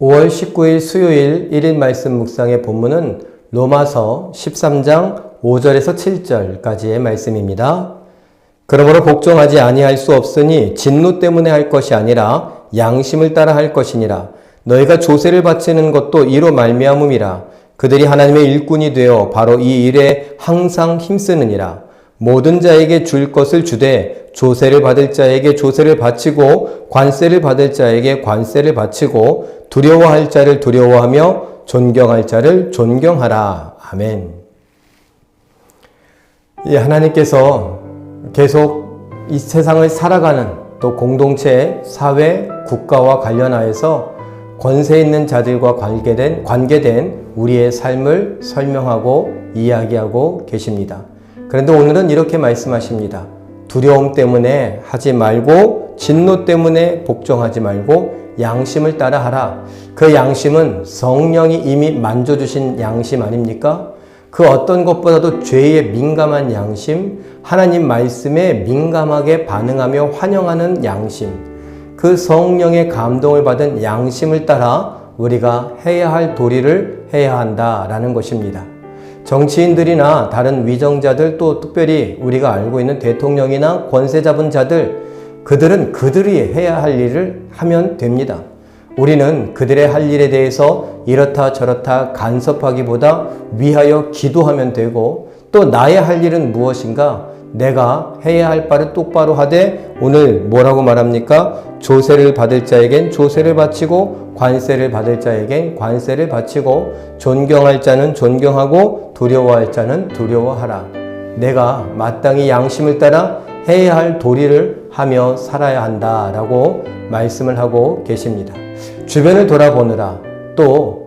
5월 19일 수요일 1일 말씀 묵상의 본문은 로마서 13장 5절에서 7절까지의 말씀입니다. 그러므로 복종하지 아니할 수 없으니 진노 때문에 할 것이 아니라 양심을 따라 할 것이니라. 너희가 조세를 바치는 것도 이로 말미암음이라. 그들이 하나님의 일꾼이 되어 바로 이 일에 항상 힘쓰느니라. 모든 자에게 줄 것을 주되 조세를 받을 자에게 조세를 바치고 관세를 받을 자에게 관세를 바치고 두려워할 자를 두려워하며 존경할 자를 존경하라. 아멘. 이 하나님께서 계속 이 세상을 살아가는 또 공동체, 사회, 국가와 관련하여서 권세 있는 자들과 관계된, 관계된 우리의 삶을 설명하고 이야기하고 계십니다. 그런데 오늘은 이렇게 말씀하십니다. 두려움 때문에 하지 말고 진노 때문에 복종하지 말고 양심을 따라 하라. 그 양심은 성령이 이미 만져주신 양심 아닙니까? 그 어떤 것보다도 죄에 민감한 양심, 하나님 말씀에 민감하게 반응하며 환영하는 양심, 그 성령의 감동을 받은 양심을 따라 우리가 해야 할 도리를 해야 한다라는 것입니다. 정치인들이나 다른 위정자들 또 특별히 우리가 알고 있는 대통령이나 권세 잡은 자들 그들은 그들이 해야 할 일을 하면 됩니다. 우리는 그들의 할 일에 대해서 이렇다 저렇다 간섭하기보다 위하여 기도하면 되고 또 나의 할 일은 무엇인가 내가 해야 할 바를 똑바로 하되 오늘 뭐라고 말합니까? 조세를 받을 자에겐 조세를 바치고 관세를 받을 자에겐 관세를 바치고 존경할 자는 존경하고 두려워할 자는 두려워하라. 내가 마땅히 양심을 따라 해야 할 도리를 하며 살아야 한다라고 말씀을 하고 계십니다. 주변을 돌아보느라 또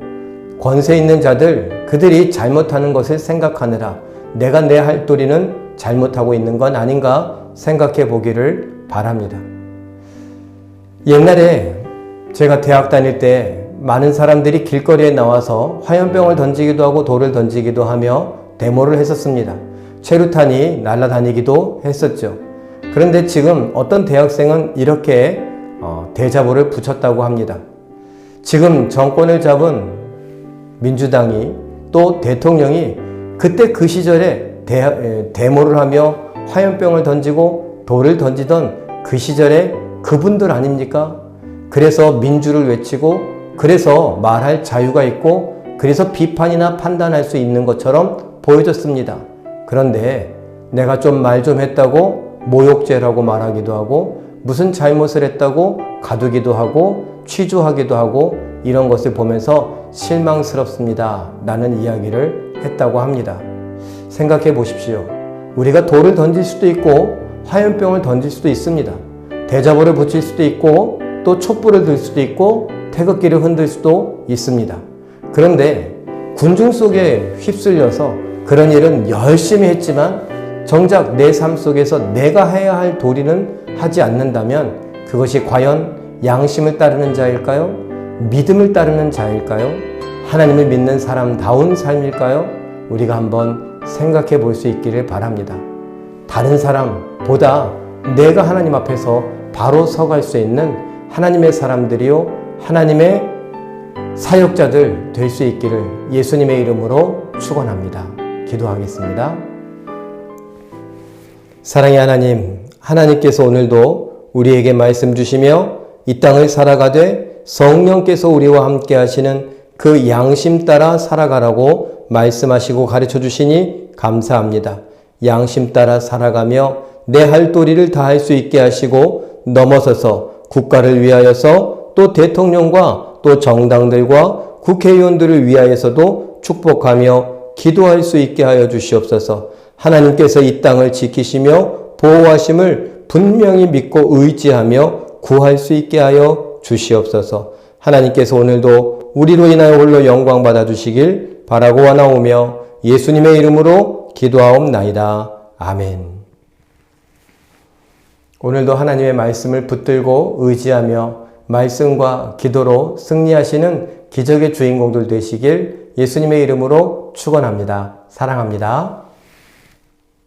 권세 있는 자들 그들이 잘못하는 것을 생각하느라 내가 내 할 도리는 잘못하고 있는 건 아닌가 생각해 보기를 바랍니다. 옛날에 제가 대학 다닐 때 많은 사람들이 길거리에 나와서 화염병을 던지기도 하고 돌을 던지기도 하며 데모를 했었습니다. 최루탄이 날아다니기도 했었죠. 그런데 지금 어떤 대학생은 이렇게 어, 대자보를 붙였다고 합니다. 지금 정권을 잡은 민주당이 또 대통령이 그때 그 시절에 대, 데모를 하며 화염병을 던지고 돌을 던지던 그 시절에 그분들 아닙니까? 그래서 민주를 외치고 그래서 말할 자유가 있고 그래서 비판이나 판단할 수 있는 것처럼 보여졌습니다. 그런데 내가 좀 말좀 했다고 모욕죄라고 말하기도 하고 무슨 잘못을 했다고 가두기도 하고 취조하기도 하고 이런 것을 보면서 실망스럽습니다. 라는 이야기를 했다고 합니다. 생각해 보십시오. 우리가 돌을 던질 수도 있고 화염병을 던질 수도 있습니다. 대자보를 붙일 수도 있고 또 촛불을 들 수도 있고 태극기를 흔들 수도 있습니다. 그런데 군중 속에 휩쓸려서 그런 일은 열심히 했지만 정작 내 삶 속에서 내가 해야 할 도리는 하지 않는다면 그것이 과연 양심을 따르는 자일까요? 믿음을 따르는 자일까요? 하나님을 믿는 사람다운 삶일까요? 우리가 한번 생각해 볼 수 있기를 바랍니다. 다른 사람보다 내가 하나님 앞에서 바로 서갈 수 있는 하나님의 사람들이요, 하나님의 사역자들 될 수 있기를 예수님의 이름으로 축원합니다. 기도하겠습니다. 사랑의 하나님, 하나님께서 오늘도 우리에게 말씀 주시며 이 땅을 살아가되 성령께서 우리와 함께 하시는 그 양심 따라 살아가라고 말씀하시고 가르쳐 주시니 감사합니다. 양심 따라 살아가며 내 할 도리를 다할 수 있게 하시고 넘어서서 국가를 위하여서 또 대통령과 또 정당들과 국회의원들을 위하여서도 축복하며 기도할 수 있게 하여 주시옵소서. 하나님께서 이 땅을 지키시며 보호하심을 분명히 믿고 의지하며 구할 수 있게 하여 주시옵소서. 하나님께서 오늘도 우리로 인하여 홀로 영광 받아 주시길 바라고 원하오며 예수님의 이름으로 기도하옵나이다. 아멘. 오늘도 하나님의 말씀을 붙들고 의지하며 말씀과 기도로 승리하시는 기적의 주인공들 되시길 예수님의 이름으로 축원합니다. 사랑합니다.